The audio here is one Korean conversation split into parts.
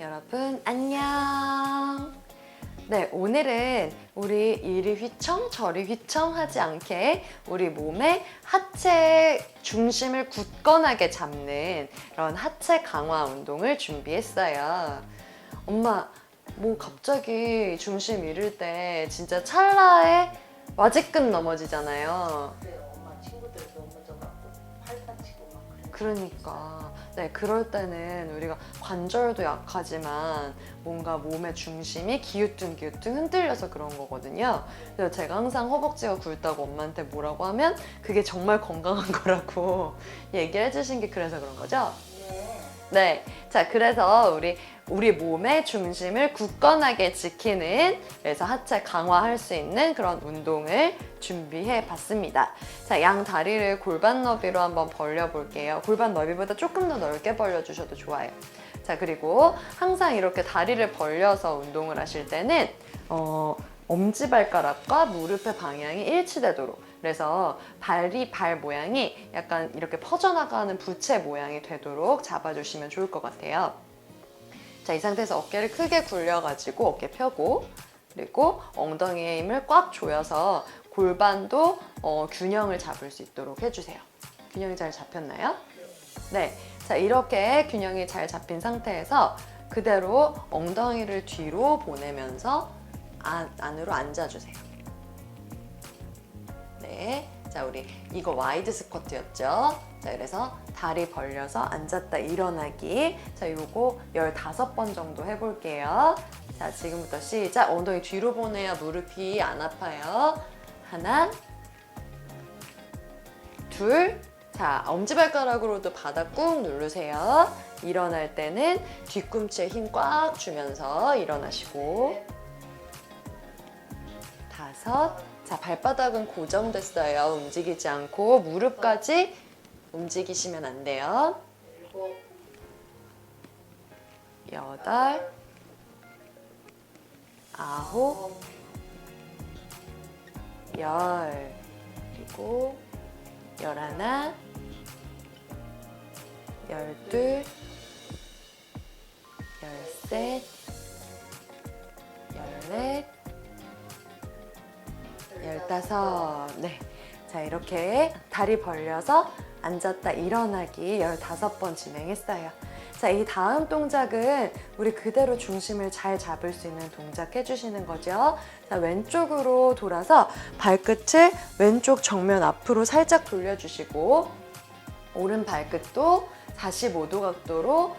여러분 안녕. 네, 오늘은 우리 이리 휘청 저리 휘청 하지 않게 우리 몸의 하체 중심을 굳건하게 잡는 그런 하체 강화 운동을 준비했어요. 엄마, 뭐 갑자기 중심 잃을 때 진짜 찰나에 와지끈 넘어지잖아요. 그러니까 네 그럴 때는 우리가 관절도 약하지만 뭔가 몸의 중심이 기우뚱기우뚱 흔들려서 그런 거거든요. 그래서 제가 항상 허벅지가 굵다고 엄마한테 뭐라고 하면 그게 정말 건강한 거라고 얘기해 주신 게 그래서 그런 거죠. 네. 네. 자, 그래서 우리 우리 몸의 중심을 굳건하게 지키는 그래서 하체 강화할 수 있는 그런 운동을 준비해 봤습니다. 자, 양 다리를 골반 너비로 한번 벌려 볼게요. 골반 너비보다 조금 더 넓게 벌려 주셔도 좋아요. 자, 그리고 항상 이렇게 다리를 벌려서 운동을 하실 때는 어, 엄지발가락과 무릎의 방향이 일치되도록 그래서 발이 발 모양이 약간 이렇게 퍼져나가는 부채 모양이 되도록 잡아주시면 좋을 것 같아요. 자, 이 상태에서 어깨를 크게 굴려가지고 어깨 펴고 그리고 엉덩이에 힘을 꽉 조여서 골반도 어, 균형을 잡을 수 있도록 해주세요. 균형이 잘 잡혔나요? 네. 자, 이렇게 균형이 잘 잡힌 상태에서 그대로 엉덩이를 뒤로 보내면서 안, 안으로 앉아주세요. 네. 자, 우리 이거 와이드 스쿼트였죠? 자, 그래서 다리 벌려서 앉았다 일어나기. 자, 요거 15번 정도 해볼게요. 자, 지금부터 시작. 엉덩이 뒤로 보내야 무릎이 안 아파요. 하나, 둘. 자, 엄지발가락으로도 바닥 꾹 누르세요. 일어날 때는 뒤꿈치에 힘 꽉 주면서 일어나시고. 다섯. 자, 발바닥은 고정됐어요. 움직이지 않고 무릎까지 움직이시면 안 돼요. 여덟, 아홉, 열, 그리고 열하나, 열둘, 열셋, 열넷, 열다섯. 네. 자, 이렇게 다리 벌려서 앉았다 일어나기 15번 진행했어요. 자, 이 다음 동작은 우리 그대로 중심을 잘 잡을 수 있는 동작 해주시는 거죠. 자, 왼쪽으로 돌아서 발끝을 왼쪽 정면 앞으로 살짝 돌려주시고, 오른 발끝도 45도 각도로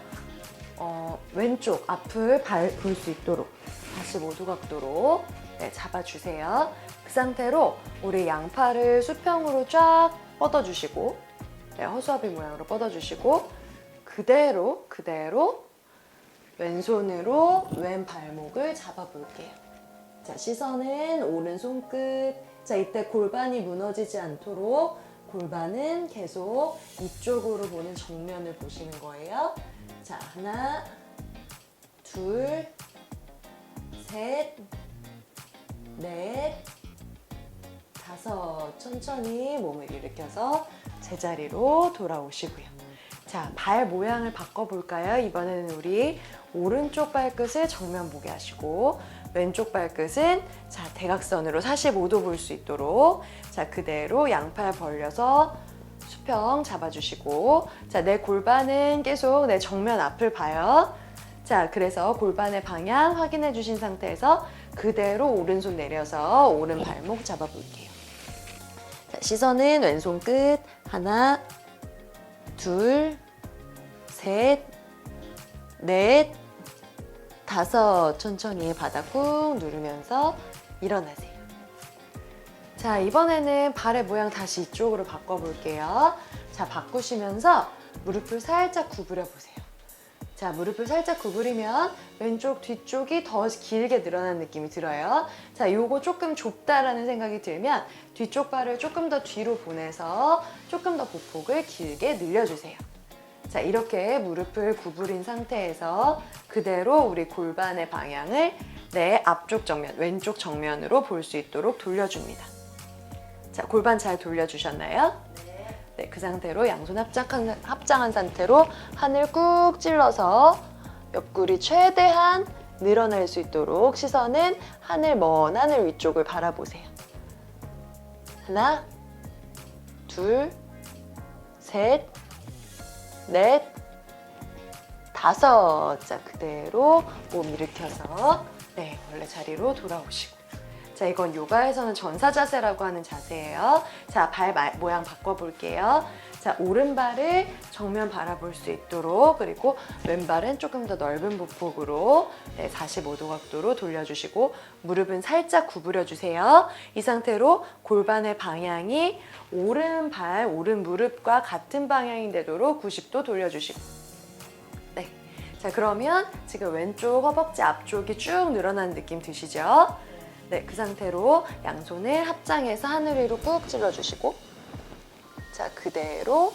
어, 왼쪽 앞을 볼수 있도록 45도 각도로 네, 잡아주세요. 그 상태로 우리 양팔을 수평으로 쫙 뻗어주시고 네, 허수아비 모양으로 뻗어주시고 그대로 그대로 왼손으로 왼 발목을 잡아볼게요. 자 시선은 오른손 끝. 자 이때 골반이 무너지지 않도록 골반은 계속 이쪽으로 보는 정면을 보시는 거예요. 자 하나, 둘, 셋, 넷, 다섯. 천천히 몸을 일으켜서 제자리로 돌아오시고요. 자, 발 모양을 바꿔볼까요? 이번에는 우리 오른쪽 발끝을 정면 보게 하시고, 왼쪽 발끝은 자, 대각선으로 45도 볼 수 있도록 자, 그대로 양팔 벌려서 수평 잡아주시고, 자, 내 골반은 계속 내 정면 앞을 봐요. 자, 그래서 골반의 방향 확인해 주신 상태에서 그대로 오른손 내려서 오른 발목 잡아볼게요. 자, 시선은 왼손 끝. 하나, 둘, 셋, 넷, 다섯. 천천히 바닥 꾹 누르면서 일어나세요. 자, 이번에는 발의 모양 다시 이쪽으로 바꿔볼게요. 자, 바꾸시면서 무릎을 살짝 구부려 보세요. 자, 무릎을 살짝 구부리면 왼쪽 뒤쪽이 더 길게 늘어난 느낌이 들어요. 자, 요거 조금 좁다라는 생각이 들면 뒤쪽 발을 조금 더 뒤로 보내서 조금 더 보폭을 길게 늘려주세요. 자, 이렇게 무릎을 구부린 상태에서 그대로 우리 골반의 방향을 내 앞쪽 정면, 왼쪽 정면으로 볼 수 있도록 돌려줍니다. 자, 골반 잘 돌려주셨나요? 네. 네, 그 상태로 양손 합장한, 합장한 상태로 하늘 꾹 찔러서 옆구리 최대한 늘어날 수 있도록 시선은 하늘 먼 하늘 위쪽을 바라보세요. 하나, 둘, 셋, 넷, 다섯. 자, 그대로 몸 일으켜서 네, 원래 자리로 돌아오시고. 자, 이건 요가에서는 전사 자세라고 하는 자세예요. 자, 발 마- 모양 바꿔볼게요. 자, 오른발을 정면 바라볼 수 있도록 그리고 왼발은 조금 더 넓은 보폭으로 네, 45도 각도로 돌려주시고 무릎은 살짝 구부려 주세요. 이 상태로 골반의 방향이 오른발, 오른 무릎과 같은 방향이 되도록 90도 돌려주시고 네. 자, 그러면 지금 왼쪽 허벅지 앞쪽이 쭉 늘어나는 느낌 드시죠? 네, 그 상태로 양손을 합장해서 하늘 위로 꾹 찔러주시고 자, 그대로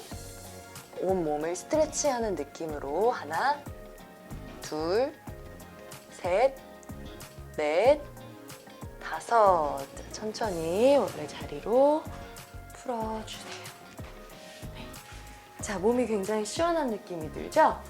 온몸을 스트레치하는 느낌으로 하나, 둘, 셋, 넷, 다섯. 자, 천천히 원래 자리로 풀어주세요. 네. 자, 몸이 굉장히 시원한 느낌이 들죠?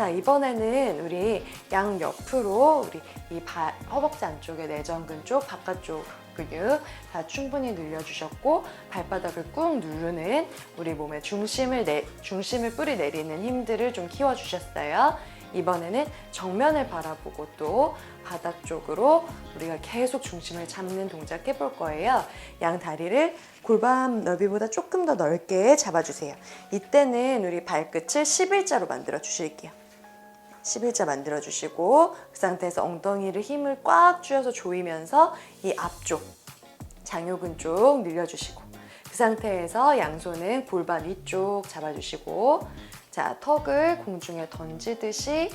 자, 이번에는 우리 양 옆으로 우리 이 발, 허벅지 안쪽에 내전근 쪽, 바깥쪽 근육 다 충분히 늘려주셨고 발바닥을 꾹 누르는 우리 몸의 중심을 내, 중심을 뿌리 내리는 힘들을 좀 키워주셨어요. 이번에는 정면을 바라보고 또 바닥 쪽으로 우리가 계속 중심을 잡는 동작 해볼 거예요. 양 다리를 골반 넓이보다 조금 더 넓게 잡아주세요. 이때는 우리 발끝을 11자로 만들어 주실게요. 11자 만들어 주시고 그 상태에서 엉덩이를 힘을 꽉 쥐어서 조이면서 이 앞쪽 장요근 쪽 늘려주시고 그 상태에서 양손은 골반 위쪽 잡아주시고 자 턱을 공중에 던지듯이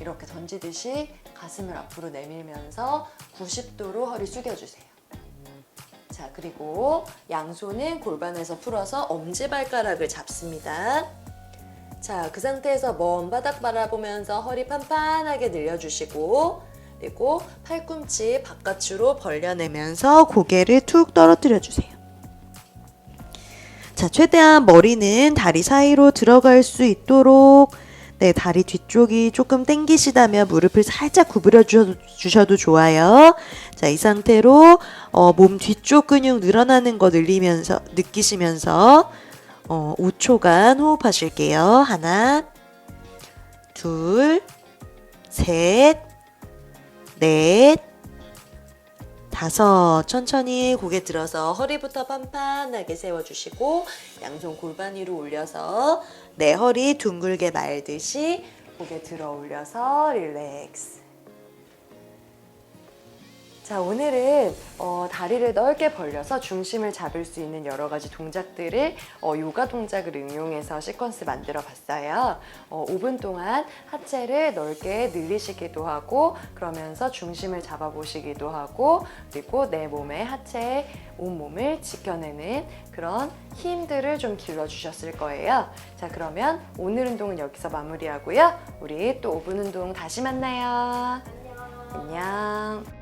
이렇게 던지듯이 가슴을 앞으로 내밀면서 90도로 허리 숙여주세요. 자 그리고 양손은 골반에서 풀어서 엄지발가락을 잡습니다. 자, 그 상태에서 먼 바닥 바라보면서 허리 판판하게 늘려주시고 그리고 팔꿈치 바깥으로 벌려내면서 고개를 툭 떨어뜨려 주세요. 자, 최대한 머리는 다리 사이로 들어갈 수 있도록 네, 다리 뒤쪽이 조금 당기시다면 무릎을 살짝 구부려 주- 주셔도 좋아요. 자, 이 상태로 어, 몸 뒤쪽 근육 늘어나는 거 늘리면서 느끼시면서 어, 5초간 호흡하실게요. 하나, 둘, 셋, 넷, 다섯. 천천히 고개 들어서 허리부터 판판하게 세워주시고 양손 골반 위로 올려서 내 허리 둥글게 말듯이 고개 들어 올려서 릴렉스. 자, 오늘은 어, 다리를 넓게 벌려서 중심을 잡을 수 있는 여러 가지 동작들을 어, 요가 동작을 응용해서 시퀀스 만들어 봤어요. 어, 5분 동안 하체를 넓게 늘리시기도 하고 그러면서 중심을 잡아 보시기도 하고 그리고 내 몸의 하체 온몸을 지켜내는 그런 힘들을 좀 길러 주셨을 거예요. 자, 그러면 오늘 운동은 여기서 마무리하고요. 우리 또 5분 운동 다시 만나요. 안녕. 안녕.